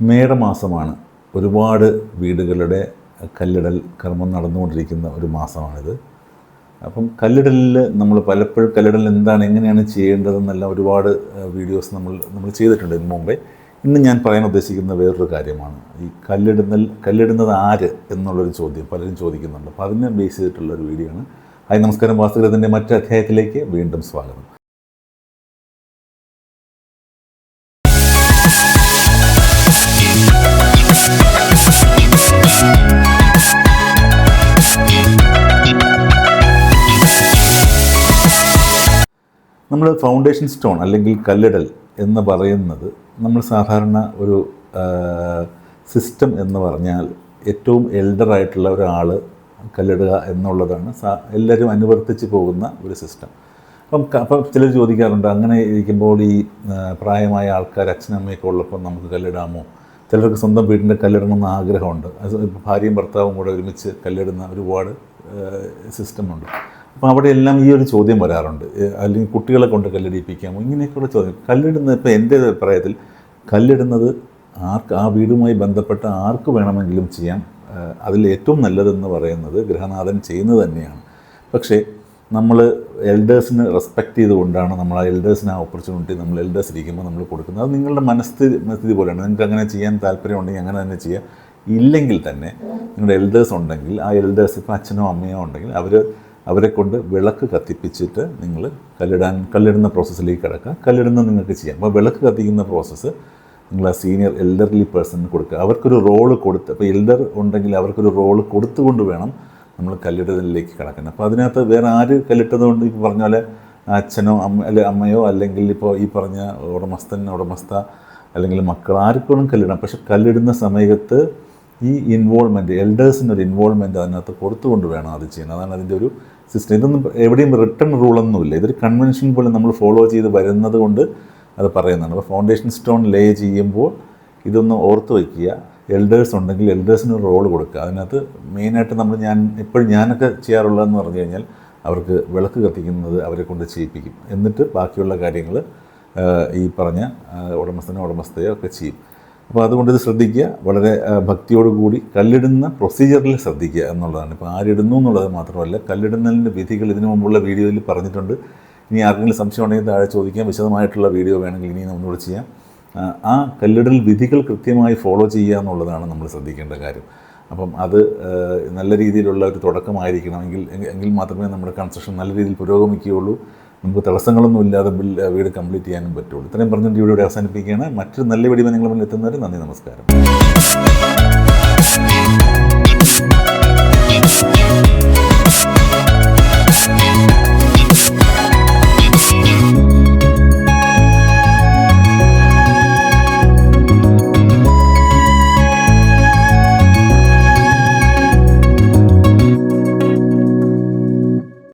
മേടമാസമാണ് ഒരുപാട് വീടുകളുടെ കല്ലിടൽ കർമ്മം നടന്നുകൊണ്ടിരിക്കുന്ന ഒരു മാസമാണിത്. അപ്പം കല്ലിടലിൽ നമ്മൾ പലപ്പോഴും കല്ലിടൽ എന്താണ് എങ്ങനെയാണ് ചെയ്യേണ്ടതെന്നെല്ലാം ഒരുപാട് വീഡിയോസ് നമ്മൾ നമ്മൾ ചെയ്തിട്ടുണ്ട് ഇതിന് മുമ്പേ. ഇന്ന് ഞാൻ പറയാൻ ഉദ്ദേശിക്കുന്ന വേറൊരു കാര്യമാണ്. ഈ കല്ലിടുന്നൽ കല്ലിടുന്നത് ആര് എന്നുള്ളൊരു ചോദ്യം പലരും ചോദിക്കുന്നുണ്ട്. അപ്പോൾ അതിനെ ബേസ് ചെയ്തിട്ടുള്ളൊരു വീഡിയോ ആണ്. ഹായ് നമസ്കാരം. വാസ്തുഗ്രഹത്തിന്റെ മറ്റു അധ്യായത്തിലേക്ക് വീണ്ടും സ്വാഗതം. നമ്മൾ ഫൗണ്ടേഷൻ സ്റ്റോൺ അല്ലെങ്കിൽ കല്ലിടൽ എന്ന് പറയുന്നത് നമ്മൾ സാധാരണ ഒരു സിസ്റ്റം എന്ന് പറഞ്ഞാൽ ഏറ്റവും എൽഡർ ആയിട്ടുള്ള ഒരാൾ കല്ലിടുക എന്നുള്ളതാണ് എല്ലാവരും അനുവർത്തിച്ച് പോകുന്ന ഒരു സിസ്റ്റം അപ്പം അപ്പം ചിലർ ചോദിക്കാറുണ്ട് അങ്ങനെ ഇരിക്കുമ്പോൾ ഈ പ്രായമായ ആൾക്കാർ അച്ഛനമ്മയൊക്കെ ഉള്ളപ്പോൾ നമുക്ക് കല്ലിടാമോ? ചിലർക്ക് സ്വന്തം വീടിന്റെ കല്ലിടണമെന്ന് ആഗ്രഹമുണ്ട്. ഭാര്യയും ഭർത്താവും കൂടെ ഒരുമിച്ച് കല്ലിടുന്ന ഒരുപാട് സിസ്റ്റമുണ്ട് അപ്പോൾ അവിടെയെല്ലാം ഈ ഒരു ചോദ്യം വരാറുണ്ട്. അല്ലെങ്കിൽ കുട്ടികളെ കൊണ്ട് കല്ലിടിപ്പിക്കാമോ ഇങ്ങനെയൊക്കെയുള്ള ചോദ്യം. കല്ലിടുന്നത് ഇപ്പോൾ എന്റെ അഭിപ്രായത്തിൽ കല്ലിടുന്നത് ആർക്ക് ആ വീടുമായി ബന്ധപ്പെട്ട ആർക്ക് വേണമെങ്കിലും ചെയ്യാം. അതിൽ ഏറ്റവും നല്ലതെന്ന് പറയുന്നത് ഗൃഹനാഥൻ ചെയ്യുന്നത് തന്നെയാണ്. പക്ഷേ നമ്മൾ എൽഡേഴ്സിന് റെസ്പെക്റ്റ് ചെയ്തുകൊണ്ടാണ് നമ്മൾ ആ എൽഡേഴ്സിന് ആ ഓപ്പർച്യൂണിറ്റി നമ്മൾ എൽഡേഴ്സ് ഇരിക്കുമ്പോൾ നമ്മൾ കൊടുക്കുന്നത്. അത് നിങ്ങളുടെ മനസ്ഥിതി മനസ്ഥിതി പോലെയാണ്. നിങ്ങൾക്ക് അങ്ങനെ ചെയ്യാൻ താല്പര്യമുണ്ടെങ്കിൽ അങ്ങനെ തന്നെ ചെയ്യാം ഇല്ലെങ്കിൽ തന്നെ നിങ്ങളുടെ എൽഡേഴ്സ് ഉണ്ടെങ്കിൽ ആ എൽഡേഴ്സ് ഇപ്പോൾ അച്ഛനോ അമ്മയോ ഉണ്ടെങ്കിൽ അവർ അവരെ കൊണ്ട് വിളക്ക് കത്തിപ്പിച്ചിട്ട് നിങ്ങൾ കല്ലിടാൻ കല്ലിടുന്ന പ്രോസസ്സിലേക്ക് കിടക്കുക. കല്ലിടുന്ന നിങ്ങൾക്ക് ചെയ്യാം. അപ്പോൾ വിളക്ക് കത്തിക്കുന്ന പ്രോസസ്സ് നിങ്ങൾ ആ സീനിയർ എൽഡർലി പേഴ്സണിന് കൊടുക്കുക. അവർക്കൊരു റോൾ കൊടുത്ത് അപ്പോൾ എൽഡർ ഉണ്ടെങ്കിൽ അവർക്കൊരു റോൾ കൊടുത്തുകൊണ്ട് വേണം നമ്മൾ കല്ലിടലിലേക്ക് കിടക്കുന്നത്. അപ്പോൾ അതിനകത്ത് വേറെ ആര് കല്ലിട്ടതുകൊണ്ട് ഇപ്പോൾ പറഞ്ഞ പോലെ അച്ഛനോ അമ്മ അല്ലെ അമ്മയോ അല്ലെങ്കിൽ ഇപ്പോൾ ഈ പറഞ്ഞ ഉടമസ്ഥൻ ഉടമസ്ഥ അല്ലെങ്കിൽ മക്കൾ ആർക്കും കല്ലിടാം. പക്ഷെ കല്ലിടുന്ന സമയത്ത് ഈ ഇൻവോൾവ്മെന്റ് എൽഡേഴ്സിന്റെ ഒരു ഇൻവോൾവ്മെന്റ് അതിനകത്ത് കൊടുത്തുകൊണ്ട് വേണം അത് ചെയ്യുന്നത്. അതാണ് അതിന്റെ ഒരു സിസ്റ്റം ഇതൊന്നും എവിടെയും റിട്ടേൺ റൂളൊന്നുമില്ല ഇതൊരു കൺവെൻഷൻ പോലെ നമ്മൾ ഫോളോ ചെയ്ത് വരുന്നത് കൊണ്ട് അത് പറയുന്നതാണ്. അപ്പോൾ ഫൗണ്ടേഷൻ സ്റ്റോൺ ലേ ചെയ്യുമ്പോൾ ഇതൊന്ന് ഓർത്ത് വയ്ക്കുക. എൽഡേഴ്സ് ഉണ്ടെങ്കിൽ എൽഡേഴ്സിന് ഒരു റോൾ കൊടുക്കുക. അതിനകത്ത് മെയിനായിട്ട് നമ്മൾ ഞാൻ ഇപ്പോഴും ഞാനൊക്കെ ചെയ്യാറുള്ളതെന്ന് പറഞ്ഞു കഴിഞ്ഞാൽ അവർക്ക് വിളക്ക് കത്തിക്കുന്നത് അവരെ കൊണ്ട് ചെയ്യിപ്പിക്കും. എന്നിട്ട് ബാക്കിയുള്ള കാര്യങ്ങൾ ഈ പറഞ്ഞ ഉടമസ്ഥനോ ഉടമസ്ഥയോ ഒക്കെ ചെയ്യും. അപ്പോൾ അതുകൊണ്ട് ഇത് ശ്രദ്ധിക്കുക. വളരെ ഭക്തിയോടുകൂടി കല്ലിടുന്ന പ്രൊസീജിയറിൽ ശ്രദ്ധിക്കുക എന്നുള്ളതാണ്. ഇപ്പോൾ ആരിടുന്നു എന്നുള്ളത് മാത്രമല്ല കല്ലിടുന്നതിന്റെ വിധികൾ ഇതിനു മുമ്പുള്ള വീഡിയോയിൽ പറഞ്ഞിട്ടുണ്ട്. ഇനി ആർക്കെങ്കിലും സംശയം ഉണ്ടെങ്കിൽ താഴെ ചോദിക്കാം. വിശദമായിട്ടുള്ള വീഡിയോ വേണമെങ്കിൽ ഇനി ഒന്നുകൂടെ ചെയ്യാം. ആ, കല്ലിടൽ വിധികൾ കൃത്യമായി ഫോളോ ചെയ്യുക എന്നുള്ളതാണ് നമ്മൾ ശ്രദ്ധിക്കേണ്ട കാര്യം. അപ്പം അത് നല്ല രീതിയിലുള്ള ഒരു തുടക്കമായിരിക്കണം എങ്കിൽ- എങ്കിൽ മാത്രമേ നമ്മുടെ കൺസ്ട്രക്ഷൻ നല്ല രീതിയിൽ പുരോഗമിക്കുകയുള്ളൂ. നമുക്ക് തടസ്സങ്ങളൊന്നും ഇല്ലാതെ വീട് കംപ്ലീറ്റ് ചെയ്യാനും പറ്റുള്ളൂ. ഇത്രയും പറഞ്ഞിട്ട് ഇവിടെ അവസാനിപ്പിക്കുകയാണ്. മറ്റൊരു നല്ല വീഡിയോ നിങ്ങൾ മുന്നിൽ എത്തുന്നവരെ നന്ദി നമസ്കാരം.